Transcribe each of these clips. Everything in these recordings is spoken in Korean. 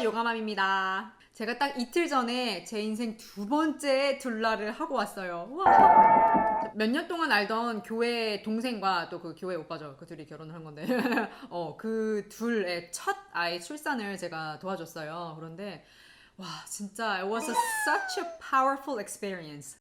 안녕하세요. 요가맘입니다. 제가 딱 이틀 전에 제 인생 두 번째 둘라를 하고 왔어요. 몇 년 동안 알던 교회 동생과 또 그 교회 오빠죠. 그 둘이 결혼을 한 건데. 어, 그 둘의 첫 아이 출산을 제가 도와줬어요. 그런데 와, 진짜 it was a, such a powerful experience.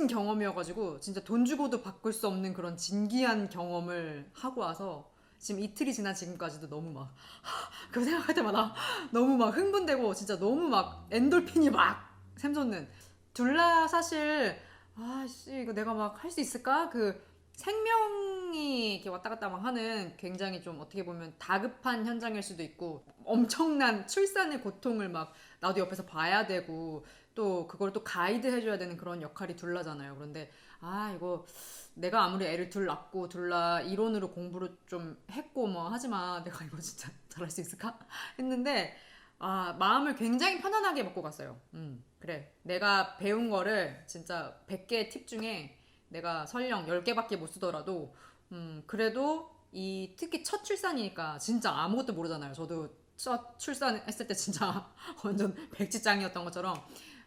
값진 경험이어가지고 진짜 돈 주고도 바꿀 수 없는 그런 진기한 경험을 하고 와서 지금 이틀이 지난 지금까지도 너무 막 그 생각할 때마다 너무 막 흥분되고 진짜 너무 막 엔돌핀이 막 샘솟는. 둘라 사실 아씨 이거 내가 막 할 수 있을까? 그 생명이 이렇게 왔다 갔다 막 하는 굉장히 좀 어떻게 보면 다급한 현장일 수도 있고 엄청난 출산의 고통을 막 나도 옆에서 봐야 되고 또 그걸 또 가이드 해줘야 되는 그런 역할이 둘라잖아요. 그런데 아 이거 내가 아무리 애를 둘 낳고 둘라 이론으로 공부를 좀 했고 뭐 하지만 내가 이거 진짜 잘할 수 있을까 했는데 아 마음을 굉장히 편안하게 먹고 갔어요. 음 그래 내가 배운 거를 진짜 100개의 팁 중에 내가 설령 10개밖에 못 쓰더라도 음 그래도 이 특히 첫 출산이니까 진짜 아무것도 모르잖아요. 저도 첫 출산했을 때 진짜 완전 백지장이었던 것처럼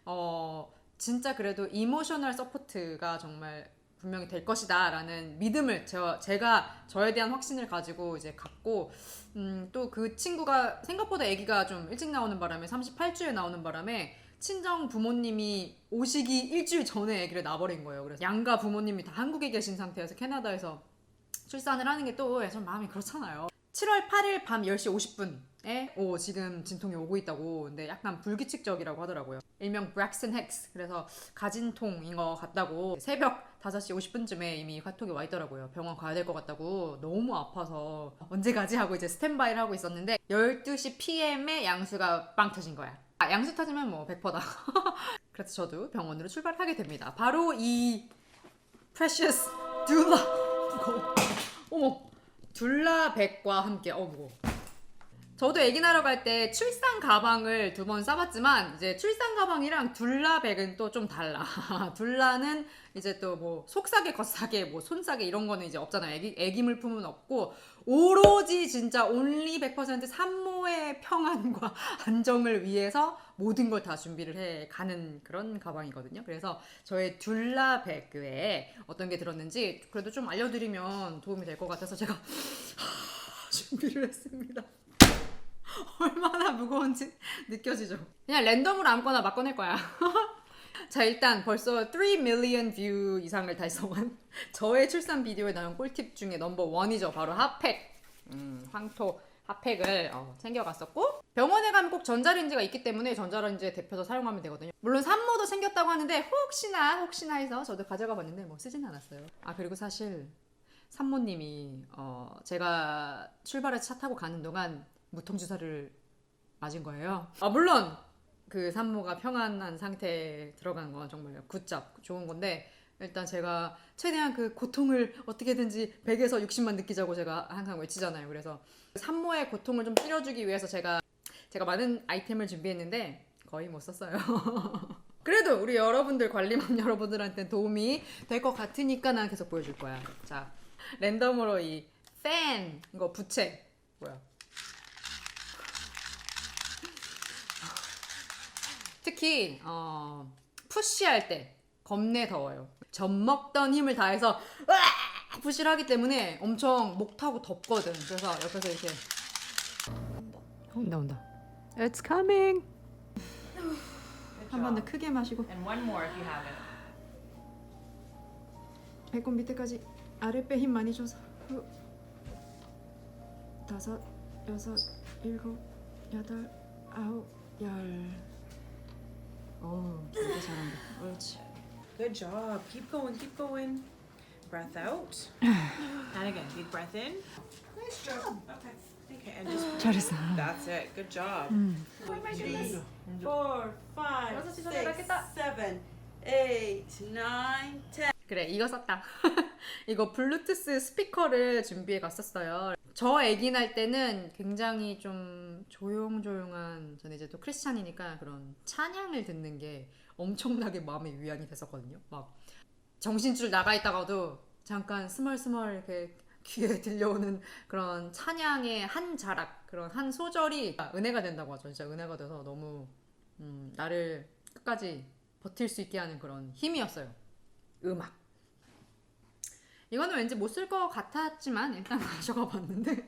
어 진짜 그래도 이모셔널 서포트가 정말 분명히 될 것이다라는 믿음을 저, 제가 저에 대한 확신을 가지고 이제 갖고 음, 또 그 친구가 생각보다 아기가 좀 일찍 나오는 바람에 38주에 나오는 바람에 친정 부모님이 오시기 일주일 전에 아기를 낳아버린 거예요. 그래서 양가 부모님이 다 한국에 계신 상태에서 캐나다에서 출산을 하는 게 또 좀 마음이 그렇잖아요. 7월 8일 밤 10시 50분 에 오 지금 진통이 오고 있다고. 근데 약간 불규칙적이라고 하더라고요. 일명 브렉슨 헥스 그래서 가진통인 것 같다고. 새벽 5시 50분쯤에 이미 카톡이 와 있더라고요. 병원 가야 될 것 같다고. 너무 아파서 언제 가지 하고 이제 스탠바이를 하고 있었는데 12시 PM에 양수가 빵 터진 거야. 아, 양수 터지면 뭐 100%다. 그래서 저도 병원으로 출발하게 됩니다. 바로 이 precious 둘라 어머. 둘라 백과 함께. 어 무거워. 저도 애기 낳으러 갈 때 출산 가방을 두 번 싸봤지만 이제 출산 가방이랑 둘라백은 또 좀 달라. 둘라는 이제 또 뭐 속싸개, 겉싸개, 뭐 손싸개 이런 거는 이제 없잖아요. 애기 애기 물품은 없고 오로지 진짜 온리 100% 산모의 평안과 안정을 위해서 모든 걸 다 준비를 해 가는 그런 가방이거든요. 그래서 저의 둘라백 외에 어떤 게 들었는지 그래도 좀 알려드리면 도움이 될 것 같아서 제가 준비를 했습니다. 얼마나 무거운지 느껴지죠. 그냥 랜덤으로 아무거나 막 꺼낼 거야. 자 일단 벌써 3 million 뷰 이상을 달성한 저의 출산 비디오에 나온 꿀팁 중에 넘버 원이죠. 바로 핫팩. 음, 황토 핫팩을 어, 챙겨갔었고 병원에 가면 꼭 전자레인지가 있기 때문에 전자레인지에 데펴서 사용하면 되거든요. 물론 산모도 생겼다고 하는데 혹시나 혹시나 해서 저도 가져가 봤는데 뭐 쓰진 않았어요. 아 그리고 사실 산모님이 어, 제가 출발해서 차 타고 가는 동안 무통 주사를 맞은 거예요. 아 물론 그 산모가 평안한 상태에 들어간 건 정말 굿잡 좋은 건데 일단 제가 최대한 그 고통을 어떻게든지 100에서 60만 느끼자고 제가 항상 외치잖아요. 그래서 산모의 고통을 좀 줄여주기 위해서 제가 제가 많은 아이템을 준비했는데 거의 못 썼어요. 그래도 우리 여러분들 관리맘 여러분들한테 도움이 될 것 같으니까 난 계속 보여줄 거야. 자 랜덤으로 이 팬 이거 부채 뭐야? 특히 어, 푸시할 때 겁내 더워요. 젖 먹던 힘을 다해서 으아! 푸시를 하기 때문에 엄청 목 타고 덥거든. 그래서 옆에서 이렇게 온다 온다. It's coming. 한 번 더 크게 마시고 And one more if you have it. 배꼽 밑에까지 아랫배 힘 많이 줘서 후. 다섯 여섯 일곱 여덟 아홉 열. 오 진짜 잘한다. 옳지. Good job. Keep going, keep going. Breath out. and again, deep breath in. Nice job. Okay. Okay, and just 잘했어. that's it. Good job. Three, four, five, 여섯 시 전에 six, 낫겠다. seven, eight, nine, ten. 그래 이거 썼다. 이거 블루투스 스피커를 준비해 갔었어요. 저 애기 날 때는 굉장히 좀 조용조용한 저는 이제 또 크리스찬이니까 그런 찬양을 듣는 게 엄청나게 마음의 위안이 됐었거든요. 막 정신줄 나가 있다가도 잠깐 스멀스멀 귀에 들려오는 그런 찬양의 한 자락 그런 한 소절이 은혜가 된다고 하죠. 진짜 은혜가 돼서 너무 음, 나를 끝까지 버틸 수 있게 하는 그런 힘이었어요. 음악. 이거는 왠지 못 쓸 것 같았지만 일단 가져가 봤는데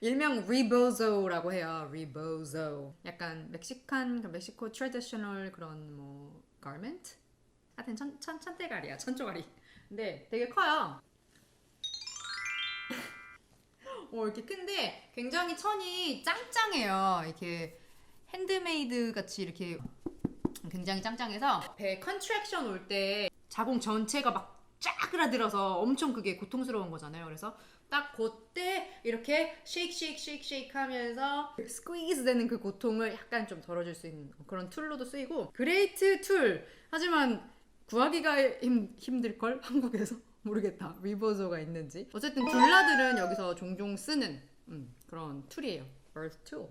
일명 rebozo라고 해요. rebozo. 약간 멕시칸 그 멕시코 트레디셔널 그런 뭐 garment? 하여튼 천, 천, 천대가리야. 천조가리. 근데 되게 커요. 어, 이렇게 큰데 굉장히 천이 짱짱해요. 이렇게 핸드메이드 같이 이렇게 굉장히 짱짱해서 배 컨트랙션 올 때 자궁 전체가 막 짜그라들어서 엄청 그게 고통스러운 거잖아요. 그래서 딱 그때 이렇게 쉐이크 쉐이크 쉐이크 쉐이크 하면서 스퀴즈 되는 그 고통을 약간 좀 덜어줄 수 있는 그런 툴로도 쓰이고 그레이트 툴 하지만 구하기가 힘, 힘들걸? 한국에서? 모르겠다. 리버저가 있는지. 어쨌든 둘라들은 여기서 종종 쓰는 음, 그런 툴이에요. birth tool.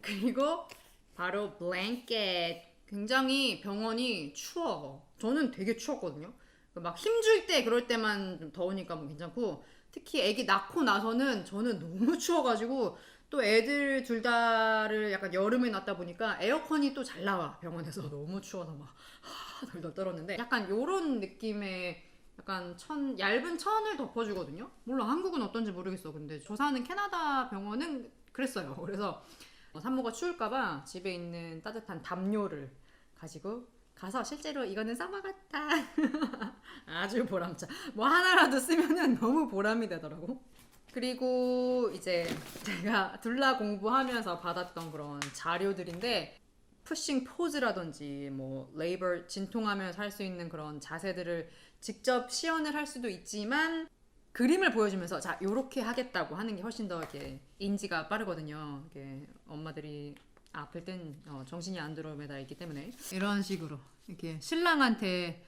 그리고 바로 블랭켓 굉장히 병원이 추워. 저는 되게 추웠거든요 막 힘줄 때 그럴 때만 좀 더우니까 뭐 괜찮고 특히 애기 낳고 나서는 저는 너무 추워가지고 또 애들 둘 다를 약간 여름에 낳다 보니까 에어컨이 또 잘 나와 병원에서 너무 추워서 막 하, 덜덜 떨었는데 약간 요런 느낌의 약간 천 얇은 천을 덮어주거든요. 물론 한국은 어떤지 모르겠어. 근데 저 사는 캐나다 병원은 그랬어요. 그래서 어, 산모가 추울까봐 집에 있는 따뜻한 담요를 가지고 가서 실제로 이거는 써먹었다. 아주 보람차. 뭐 하나라도 쓰면은 너무 보람이 되더라고. 그리고 이제 제가 둘라 공부하면서 받았던 그런 자료들인데 푸싱 포즈라든지 뭐 레이버 진통하면서 할 수 있는 그런 자세들을 직접 시연을 할 수도 있지만 그림을 보여주면서 자 요렇게 하겠다고 하는 게 훨씬 더 이렇게 인지가 빠르거든요. 이게 엄마들이 아플 땐 어, 정신이 안드로메다 있기 때문에. 이런 식으로 이렇게 신랑한테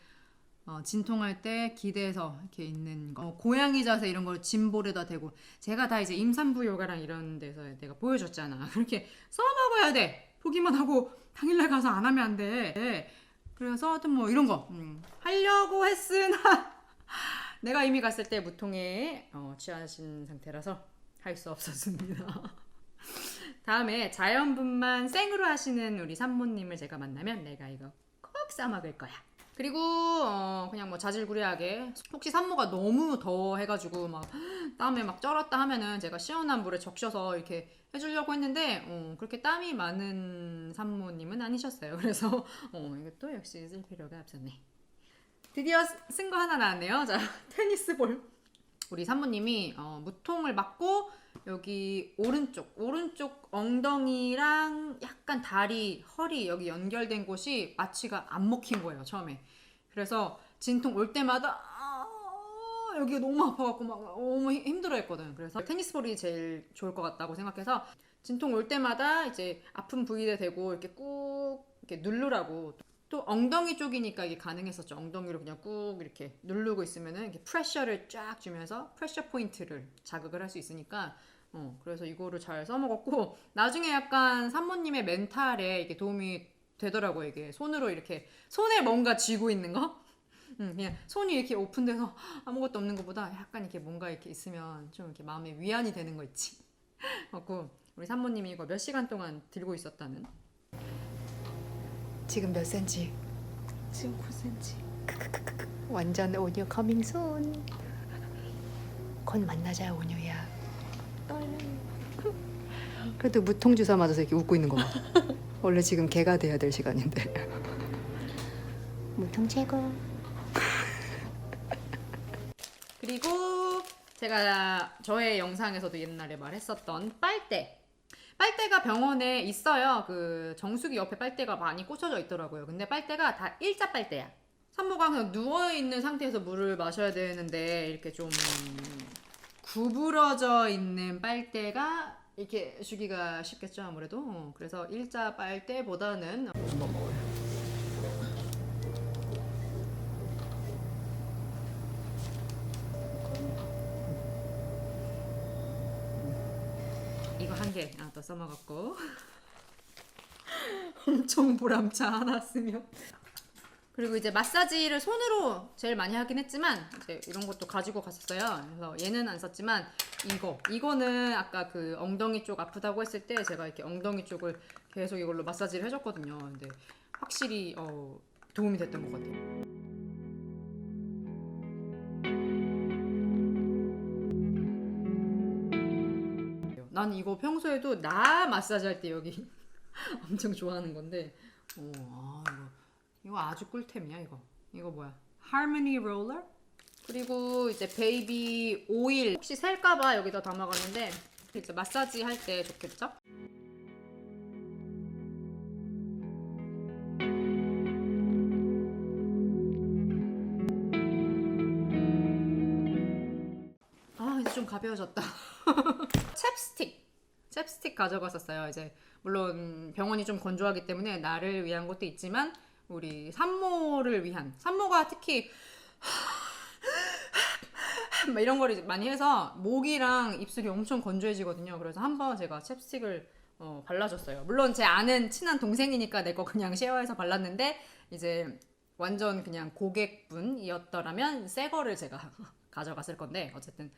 어, 진통할 때 기대서 이렇게 있는 거. 어, 고양이 자세 이런 걸 짐볼에다 대고. 제가 다 이제 임산부 요가랑 이런 데서 내가 보여줬잖아. 그렇게 써먹어야 돼. 보기만 하고 당일날 가서 안 하면 안 돼. 그래서 하여튼 뭐 이런 거. 음, 하려고 했으나 내가 이미 갔을 때 무통에 어, 취하신 상태라서 할 수 없었습니다 다음에 자연분만 생으로 하시는 우리 산모님을 제가 만나면 내가 이거 꼭 싸먹을 거야. 그리고 어, 그냥 뭐 자질구레하게 혹시 산모가 너무 더워 해가지고 막 땀에 막 쩔었다 하면은 제가 시원한 물에 적셔서 이렇게 해주려고 했는데 어, 그렇게 땀이 많은 산모님은 아니셨어요. 그래서 어, 이것도 역시 쓸 필요가 없었네. 드디어 쓴 거 하나 나왔네요. 자 테니스 볼. 우리 산모님이 어, 무통을 맞고 여기 오른쪽 오른쪽 엉덩이랑 약간 다리 허리 여기 연결된 곳이 마취가 안 먹힌 거예요 처음에. 그래서 진통 올 때마다 아, 여기가 너무 아파갖고 막 너무 힘- 힘들어했거든. 그래서 테니스 볼이 제일 좋을 것 같다고 생각해서 진통 올 때마다 이제 아픈 부위에 대고 이렇게 꾹 이렇게 누르라고 또 엉덩이 쪽이니까 이게 가능했었죠. 엉덩이로 그냥 꾹 이렇게 누르고 있으면은 이렇게 프레셔를 쫙 주면서 프레셔 포인트를 자극을 할 수 있으니까 어 그래서 이거를 잘 써먹었고 나중에 약간 산모님의 멘탈에 이게 도움이 되더라고요. 이게 손으로 이렇게 손에 뭔가 쥐고 있는 거. 음, 그냥 손이 이렇게 오픈돼서 아무것도 없는 것보다 약간 이렇게 뭔가 이렇게 있으면 좀 이렇게 마음에 위안이 되는 거 있지. 그고 우리 산모님이 이거 몇 시간 동안 들고 있었다는. 지금 몇 센치? 지금 9cm. 완전 온유 커밍 순. 곧 만나자 온유야. 떨려요. 그래도 무통 주사 맞아서 이렇게 웃고 있는 거 봐. 원래 지금 개가 돼야 될 시간인데. 무통 최고. 그리고 제가 저의 영상에서도 옛날에 말했었던 빨대. 빨대가 병원에 있어요. 그 정수기 옆에 빨대가 많이 꽂혀져 있더라고요. 근데 빨대가 다 일자 빨대야. 산모가 그냥 누워 있는 상태에서 물을 마셔야 되는데 이렇게 좀 구부러져 있는 빨대가 이렇게 주기가 쉽겠죠 아무래도. 어, 그래서 일자 빨대보다는 한번 먹어요. 개 아, 또 써먹었고 엄청 보람차 하나 쓰면 그리고 이제 마사지를 손으로 제일 많이 하긴 했지만 이제 이런 것도 가지고 갔었어요. 그래서 얘는 안 썼지만 이거 이거는 아까 그 엉덩이 쪽 아프다고 했을 때 제가 이렇게 엉덩이 쪽을 계속 이걸로 마사지를 해줬거든요. 근데 확실히 어, 도움이 됐던 것 같아요. 난 이거 평소에도 나 마사지 할 때 여기 엄청 좋아하는 건데. 어, 아, 이거, 이거 아주 꿀템이야 이거. 이거 뭐야? 하모니 롤러 그리고 이제 베이비 오일 혹시 셀까봐 여기다 담아갔는데 이제 마사지 할 때 좋겠죠? 아 이제 좀 가벼워졌다 챕스틱 챕스틱 가져갔었어요. 이제 물론 병원이 좀 건조하기 때문에 나를 위한 것도 있지만 우리 산모를 위한 산모가 특히 막 이런 걸 이제 많이 해서 목이랑 입술이 엄청 건조해지거든요. 그래서 한번 제가 챕스틱을 어, 발라줬어요. 물론 제 아는 친한 동생이니까 내 거 그냥 쉐어해서 발랐는데 이제 완전 그냥 고객분이었더라면 새 거를 제가 가져갔을 건데 어쨌든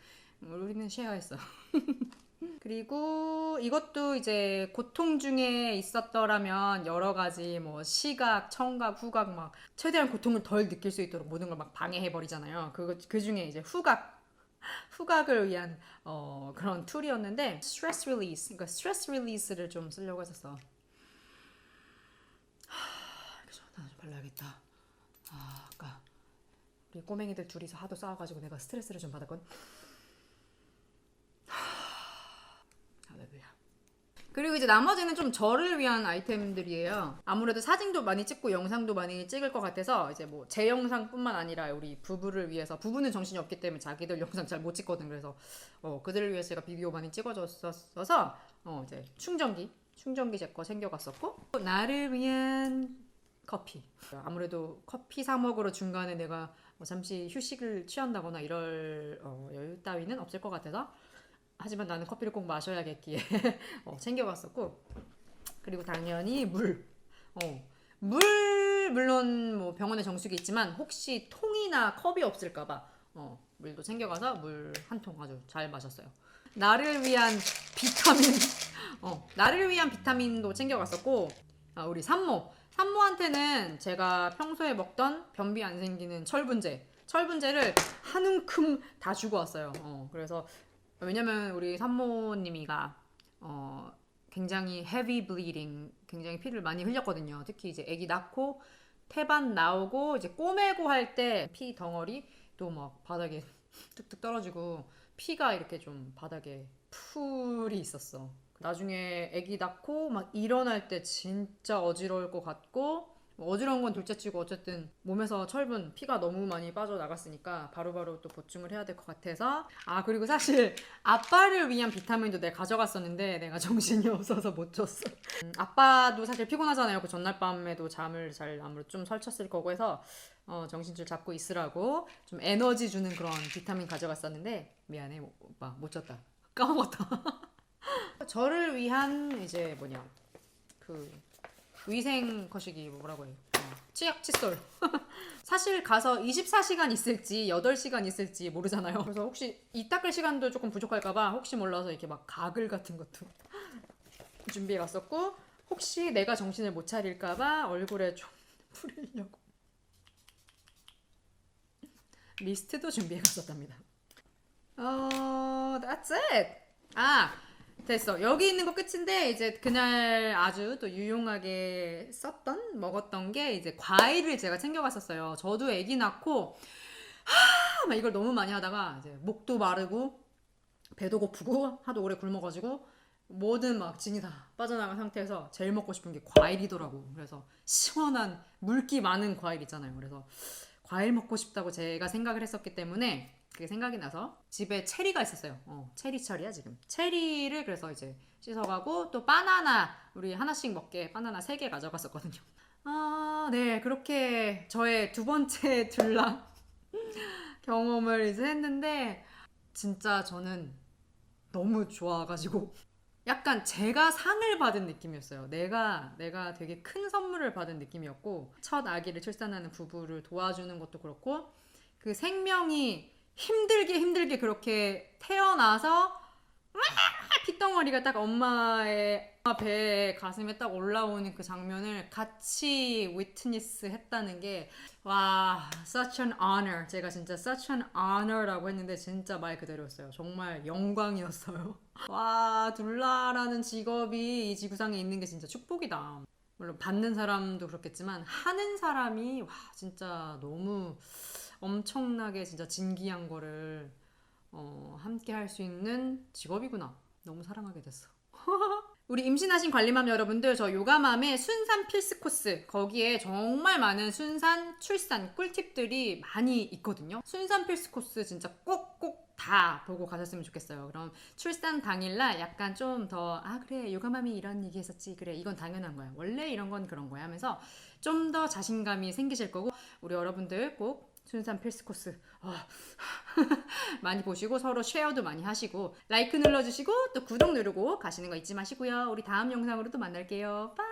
우리는 쉐어했어. 그리고 이것도 이제 고통 중에 있었더라면 여러 가지 뭐 시각, 청각, 후각 막 최대한 고통을 덜 느낄 수 있도록 모든 걸 막 방해해 버리잖아요. 그거 그 중에 이제 후각 후각을 위한 어, 그런 툴이었는데 스트레스 릴리스, 그러니까 스트레스 릴리스를 좀 쓰려고 했었어. 발라야겠다. 아, 아까 우리 꼬맹이들 둘이서 하도 싸워가지고 내가 스트레스를 좀 받았건. 할렐루야. 그리고 이제 나머지는 좀 저를 위한 아이템들이에요. 아무래도 사진도 많이 찍고 영상도 많이 찍을 것 같아서 이제 뭐 제 영상뿐만 아니라 우리 부부를 위해서 부부는 정신이 없기 때문에 자기들 영상 잘 못 찍거든. 그래서 어, 그들을 위해서 제가 비디오 많이 찍어줬었어서 어, 이제 충전기 충전기 제 거 챙겨갔었고 나를 위한 커피. 아무래도 커피 사 먹으러 중간에 내가 뭐 잠시 휴식을 취한다거나 이럴 어, 여유 따위는 없을 것 같아서 하지만 나는 커피를 꼭 마셔야겠기에 어, 챙겨갔었고 그리고 당연히 물. 어, 물 물론 뭐 병원에 정수기 있지만 혹시 통이나 컵이 없을까봐 어, 물도 챙겨가서 물 한 통 아주 잘 마셨어요. 나를 위한 비타민, 어, 나를 위한 비타민도 챙겨갔었고 아, 우리 산모 산모한테는 제가 평소에 먹던 변비 안 생기는 철분제 철분제를 한 움큼 다 주고 왔어요. 어, 그래서 왜냐면 우리 산모님이가 어, 굉장히 헤비 블리딩, 굉장히 피를 많이 흘렸거든요. 특히 이제 아기 낳고 태반 나오고 이제 꼬매고 할 때 피 덩어리 또 막 바닥에 뚝뚝 떨어지고 피가 이렇게 좀 바닥에 풀이 있었어. 나중에 아기 낳고 막 일어날 때 진짜 어지러울 것 같고 뭐 어지러운 건 둘째치고 어쨌든 몸에서 철분 피가 너무 많이 빠져나갔으니까 바로바로 또 보충을 해야 될 것 같아서. 아 그리고 사실 아빠를 위한 비타민도 내가 가져갔었는데 내가 정신이 없어서 못 줬어. 음, 아빠도 사실 피곤하잖아요. 그 전날 밤에도 잠을 잘 아무래도 좀 설쳤을 거고 해서 어, 정신줄 잡고 있으라고 좀 에너지 주는 그런 비타민 가져갔었는데 미안해 오빠. 못 줬다. 까먹었다. 저를 위한 이제 뭐냐 그 위생 거시기 뭐라고 해요? 어, 치약 칫솔. 사실 가서 24시간 있을지 8시간 있을지 모르잖아요. 그래서 혹시 이 닦을 시간도 조금 부족할까봐 혹시 몰라서 이렇게 막 가글 같은 것도 준비해 갔었고 혹시 내가 정신을 못 차릴까봐 얼굴에 좀 뿌리려고 미스트도 준비해 갔었답니다. 어, that's it. 아, 됐어. 여기 있는 거 끝인데 이제 그날 아주 또 유용하게 썼던 먹었던 게 이제 과일을 제가 챙겨갔었어요. 저도 아기 낳고 하, 막 이걸 너무 많이 하다가 이제 목도 마르고 배도 고프고 하도 오래 굶어가지고 모든 막 진이 다 빠져나간 상태에서 제일 먹고 싶은 게 과일이더라고. 그래서 시원한 물기 많은 과일 있잖아요. 그래서 과일 먹고 싶다고 제가 생각을 했었기 때문에 그게 생각이 나서 집에 체리가 있었어요. 어, 체리철이야 지금. 체리를 그래서 이제 씻어가고 또 바나나 우리 하나씩 먹게 바나나 세 개 가져갔었거든요. 아, 네 그렇게 저의 두 번째 둘라 경험을 이제 했는데 진짜 저는 너무 좋아가지고 약간 제가 상을 받은 느낌이었어요. 내가 내가 되게 큰 선물을 받은 느낌이었고 첫 아기를 출산하는 부부를 도와주는 것도 그렇고 그 생명이 힘들게 힘들게 그렇게 태어나서 막 핏덩어리가 딱 엄마의 엄마 배에 가슴에 딱 올라오는 그 장면을 같이 위트니스 했다는 게 와, such an honor. 제가 진짜 such an honor라고 했는데 진짜 말 그대로였어요. 정말 영광이었어요. 와, 둘라라는 직업이 이 지구상에 있는 게 진짜 축복이다. 물론 받는 사람도 그렇겠지만 하는 사람이 와, 진짜 너무 엄청나게 진짜 진기한 거를 어, 함께 할 수 있는 직업이구나. 너무 사랑하게 됐어. 우리 임신하신 관리맘 여러분들 저 요가맘의 순산 필수 코스. 거기에 정말 많은 순산 출산 꿀팁들이 많이 있거든요. 순산 필수 코스 진짜 꼭꼭 다 보고 가셨으면 좋겠어요. 그럼 출산 당일날 약간 좀 더 아 그래 요가맘이 이런 얘기 했었지. 그래 이건 당연한 거야. 원래 이런 건 그런 거야. 하면서 좀 더 자신감이 생기실 거고 우리 여러분들 꼭 순산 필수 코스 아, 많이 보시고 서로 쉐어도 많이 하시고 라이크 눌러주시고 또 구독 누르고 가시는 거 잊지 마시고요. 우리 다음 영상으로 또 만날게요. 빠이.